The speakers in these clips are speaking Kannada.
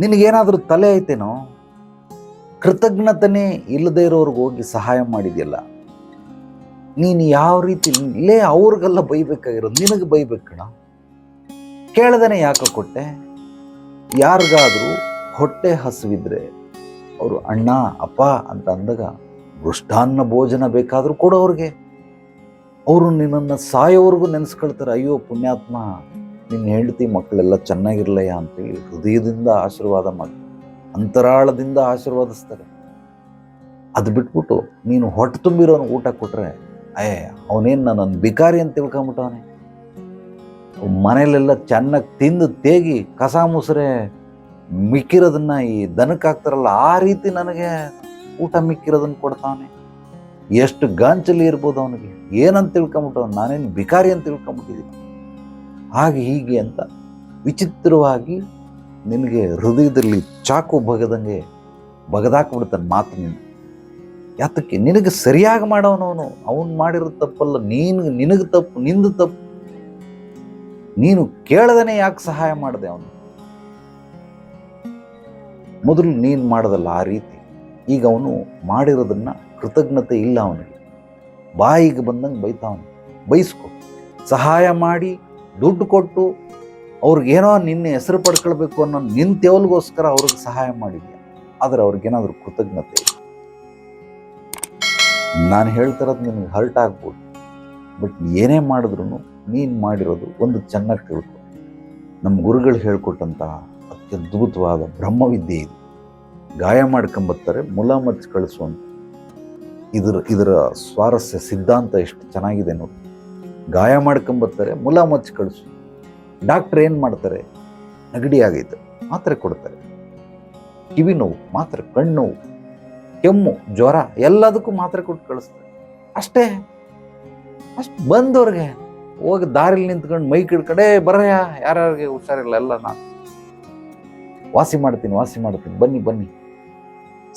ನಿನಗೇನಾದರೂ ತಲೆ ಐತೇನೋ? ಕೃತಜ್ಞತನೇ ಇಲ್ಲದೇ ಇರೋರ್ಗೆ ಹೋಗಿ ಸಹಾಯ ಮಾಡಿದೆಯಲ್ಲ. ನೀನು ಯಾವ ರೀತಿ ಇಲ್ಲೇ ಅವ್ರಿಗೆಲ್ಲ ಬೈಬೇಕಾಗಿರೋದು, ನಿನಗೆ ಬೈಬೇಕು ಕಣ ಕೇಳ್ದೇನೆ ಯಾಕೆ ಕೊಟ್ಟೆ? ಯಾರಿಗಾದರೂ ಹೊಟ್ಟೆ ಹಸುವಿದ್ರೆ ಅವರು, ಅಣ್ಣ, ಅಪ್ಪ, ಅಂತ ಅಂದಾಗ ಮೃಷ್ಟಾನ್ನ ಭೋಜನ ಬೇಕಾದರೂ ಕೊಡೋವ್ರಿಗೆ ಅವರು ನಿನ್ನನ್ನು ಸಾಯೋವರೆಗೂ ನೆನೆಸ್ಕೊಳ್ತಾರೆ, ಅಯ್ಯೋ, ಪುಣ್ಯಾತ್ಮ ನಿನ್ನ ಹೆಂಡತಿ ಮಕ್ಕಳೆಲ್ಲ ಚೆನ್ನಾಗಿರ್ಲಯ್ಯ ಅಂತೇಳಿ ಹೃದಯದಿಂದ ಆಶೀರ್ವಾದ ಮಾಡಿ, ಅಂತರಾಳದಿಂದ ಆಶೀರ್ವಾದಿಸ್ತಾರೆ. ಅದು ಬಿಟ್ಬಿಟ್ಟು ನೀನು ಹೊಟ್ಟೆ ತುಂಬಿರೋನು ಊಟ ಕೊಟ್ಟರೆ ಏ, ಅವನೇನು ನನ್ನನ್ನು ಬಿಕಾರಿ ಅಂತ ತಿಳ್ಕೊಂಬಿಟ್ಟವನೇ ಮನೇಲೆಲ್ಲ ಚೆನ್ನಾಗಿ ತಿಂದು ತೇಗಿ ಕಸ ಮುಸ್ರೆ ಮಿಕ್ಕಿರೋದನ್ನ ಈ ದನಕ್ಕೆ ಹಾಕ್ತಾರಲ್ಲ, ಆ ರೀತಿ ನನಗೆ ಊಟ ಮಿಕ್ಕಿರೋದನ್ನು ಕೊಡ್ತಾವನೆ ಎಷ್ಟು ಗಾಂಚಲಿ ಇರ್ಬೋದು ಅವನಿಗೆ, ಏನಂತ ತಿಳ್ಕೊಂಬಿಟ್ಟವನು ನಾನೇನು ಬಿಕಾರಿ ಅಂತ ತಿಳ್ಕೊಂಬಿಟ್ಟಿದ್ದೀನಿ. ಹಾಗೆ ಹೀಗೆ ಅಂತ ವಿಚಿತ್ರವಾಗಿ ನಿನಗೆ ಹೃದಯದಲ್ಲಿ ಚಾಕು ಬಗದಂಗೆ ಬಗದಾಕ್ಬಿಡ್ತಾನೆ ಮಾತು ನಿನ್ನ ಯಾತಕ್ಕೆ? ನಿನಗೆ ಸರಿಯಾಗಿ ಮಾಡೋನವನು ಅವನು. ಮಾಡಿರೋ ತಪ್ಪಲ್ಲ. ನೀನು, ನಿನಗೆ ತಪ್ಪು, ನಿಂದು ತಪ್ಪು. ನೀನು ಕೇಳದೇ ಯಾಕೆ ಸಹಾಯ ಮಾಡಿದೆ ಅವನು? ಮೊದಲು ನೀನು ಮಾಡೋದಲ್ಲ ಆ ರೀತಿ. ಈಗ ಅವನು ಮಾಡಿರೋದನ್ನು ಕೃತಜ್ಞತೆ ಇಲ್ಲ ಅವನಿಗೆ. ಬಾಯಿಗೆ ಬಂದಂಗೆ ಬೈತಾವನು. ಬೈಸ್ಕೊ. ಸಹಾಯ ಮಾಡಿ ದುಡ್ಡು ಕೊಟ್ಟು ಅವ್ರಿಗೇನೋ ನಿನ್ನ ಹೆಸರು ಪಡ್ಕೊಳ್ಬೇಕು ಅನ್ನೋ ನಿನ್ನ ತೆವಲ್ಗೋಸ್ಕರ ಅವ್ರಿಗೆ ಸಹಾಯ ಮಾಡಿದ್ಯಾ? ಆದರೆ ಅವ್ರಿಗೇನಾದ್ರೂ ಕೃತಜ್ಞತೆ ನಾನು ಹೇಳ್ತಿರೋದು ನಿನಗೆ ಹರ್ಟ್ ಆಗ್ಬೋದು. ಬಟ್ ಏನೇ ಮಾಡಿದ್ರು ನೀನು ಮಾಡಿರೋದು ಒಂದು ಚೆನ್ನಾಗಿ ತಿಳ್ಕೊ. ನಮ್ಮ ಗುರುಗಳು ಹೇಳ್ಕೊಟ್ಟಂತಹ ಅತ್ಯದ್ಭುತವಾದ ಬ್ರಹ್ಮವಿದ್ಯೆ ಇದು. ಗಾಯ ಮಾಡ್ಕೊಂಬತ್ತಾರೆ, ಮುಲ ಮಚ್ಚಿ ಕಳಿಸುವಂತ. ಇದರ ಇದರ ಸ್ವಾರಸ್ಯ, ಸಿದ್ಧಾಂತ ಎಷ್ಟು ಚೆನ್ನಾಗಿದೆ ನೋಡಿ. ಗಾಯ ಮಾಡ್ಕೊಂಬರ್ತಾರೆ ಮುಲ ಮಚ್ಚಿ ಕಳಿಸು. ಡಾಕ್ಟ್ರ್ ಏನು ಮಾಡ್ತಾರೆ? ನೆಗಡಿ ಆಗೈತೆ, ಮಾತ್ರೆ ಕೊಡ್ತಾರೆ. ಕಿವಿ ನೋವು, ಮಾತ್ರೆ, ಕಣ್ಣು ನೋವು, ಕೆಮ್ಮು, ಜ್ವರ, ಎಲ್ಲದಕ್ಕೂ ಮಾತ್ರೆ ಕೊಟ್ಟು ಕಳಿಸ್ತಾರೆ. ಅಷ್ಟೇ. ಅಷ್ಟು ಬಂದವ್ರಿಗೆ ಹೋಗಿ ದಾರಿಲಿ ನಿಂತ್ಕೊಂಡು ಮೈ ಕಿಡ್ಕಡೆ ಬರಯ್ಯ ಯಾರ್ಯಾರಿಗೆ ಹುಷಾರಿಲ್ಲ ಎಲ್ಲ ನಾನು ವಾಸಿ ಮಾಡ್ತೀನಿ ವಾಸಿ ಮಾಡ್ತೀನಿ, ಬನ್ನಿ ಬನ್ನಿ.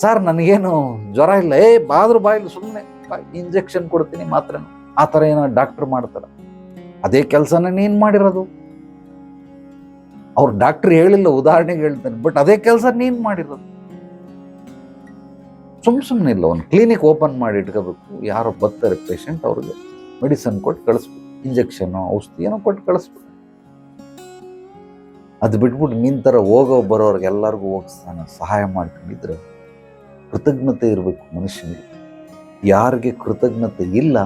ಸರ್, ನನಗೇನು ಜ್ವರ ಇಲ್ಲ. ಏ, ಬಾದ್ರು ಬಾಯಿಲ್ಲ ಸುಮ್ಮನೆ ಇಂಜೆಕ್ಷನ್ ಕೊಡ್ತೀನಿ ಮಾತ್ರ ಆ ಥರ ಏನೋ ಡಾಕ್ಟ್ರ್ ಮಾಡ್ತಾರೆ. ಅದೇ ಕೆಲಸನ ನೀನು ಮಾಡಿರೋದು. ಅವ್ರು ಡಾಕ್ಟ್ರ್ ಹೇಳಿಲ್ಲ, ಉದಾಹರಣೆಗೆ ಹೇಳ್ತಾನೆ ಬಟ್ ಅದೇ ಕೆಲಸ ನೀನು ಮಾಡಿರೋದು. ಸುಮ್ ಸುಮ್ಮನೆ ಇಲ್ಲ, ಒಂದು ಕ್ಲಿನಿಕ್ ಓಪನ್ ಮಾಡಿ ಇಟ್ಕೋಬೇಕು. ಯಾರೋ ಬರ್ತಾರೆ ಪೇಷಂಟ್ ಅವ್ರಿಗೆ ಮೆಡಿಸನ್ ಕೊಟ್ಟು ಕಳಿಸ್ಬೇಕು. ಇಂಜೆಕ್ಷನ್ ಔಷಧಿ ಏನೋ ಕೊಟ್ಟು ಕಳಿಸ್ಬೇಕು. ಅದು ಬಿಟ್ಬಿಟ್ಟು ನಿನ್ನ ಥರ ಹೋಗೋ ಬರೋರ್ಗೆ ಎಲ್ಲರಿಗೂ ಹೋಗಿಸ್ತಾನೆ ಸಹಾಯ ಮಾಡ್ಕೊಂಡಿದ್ರೆ ಕೃತಜ್ಞತೆ ಇರಬೇಕು ಮನುಷ್ಯನಿಗೆ. ಯಾರಿಗೆ ಕೃತಜ್ಞತೆ ಇಲ್ಲ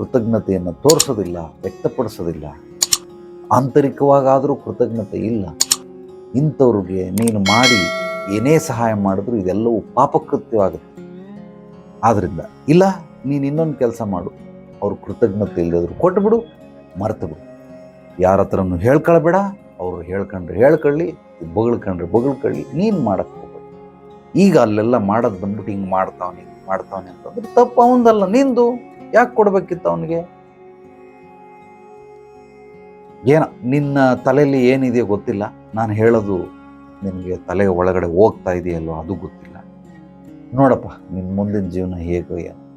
ಕೃತಜ್ಞತೆಯನ್ನು ತೋರಿಸೋದಿಲ್ಲ, ವ್ಯಕ್ತಪಡಿಸೋದಿಲ್ಲ. ಆಂತರಿಕವಾಗಾದರೂ ಕೃತಜ್ಞತೆ ಇಲ್ಲ. ಇಂಥವ್ರಿಗೆ ನೀನು ಮಾಡಿ ಏನೇ ಸಹಾಯ ಮಾಡಿದ್ರು ಇದೆಲ್ಲವೂ ಪಾಪಕೃತ್ಯವಾಗುತ್ತೆ. ಆದ್ದರಿಂದ ಇಲ್ಲ, ನೀನು ಇನ್ನೊಂದು ಕೆಲಸ ಮಾಡು. ಅವ್ರು ಕೃತಜ್ಞತೆ ಇಲ್ಲದ್ರು ಕೊಟ್ಟುಬಿಡು ಮರೆತು ಬಿಡು ಯಾರ ಹತ್ರನೂ ಹೇಳ್ಕೊಳ್ಬೇಡ, ಅವರು ಹೇಳ್ಕೊಂಡ್ರೆ ಹೇಳ್ಕೊಳ್ಳಿ, ಬೊಗಳ್ಕೊಂಡ್ರೆ ಬೊಗಳ್ಕೊಳ್ಳಿ, ನೀನು ಮಾಡಕ್ಕೆ ಹೋಗ್ಬೇಡ. ಈಗ ಅಲ್ಲೆಲ್ಲ ಮಾಡೋದು ಬಂದ್ಬಿಟ್ಟು ಹಿಂಗೆ ಮಾಡ್ತಾವನೆ ಹಿಂಗೆ ಮಾಡ್ತಾವನೆ ಅಂತಂದ್ರೆ ತಪ್ಪು ಅವಂದಲ್ಲ ನಿಂದು. ಯಾಕೆ ಕೊಡ್ಬೇಕಿತ್ತು ಅವನಿಗೆ? ಏನ, ನಿನ್ನ ತಲೆಯಲ್ಲಿ ಏನಿದೆಯೋ ಗೊತ್ತಿಲ್ಲ. ನಾನು ಹೇಳೋದು ನಿನಗೆ ತಲೆ ಒಳಗಡೆ ಹೋಗ್ತಾ ಇದೆಯಲ್ಲೋ ಅದು ಗೊತ್ತಿಲ್ಲ. ನೋಡಪ್ಪ ನಿನ್ನ ಮುಂದಿನ ಜೀವನ ಹೇಗೋ ಏನೋ.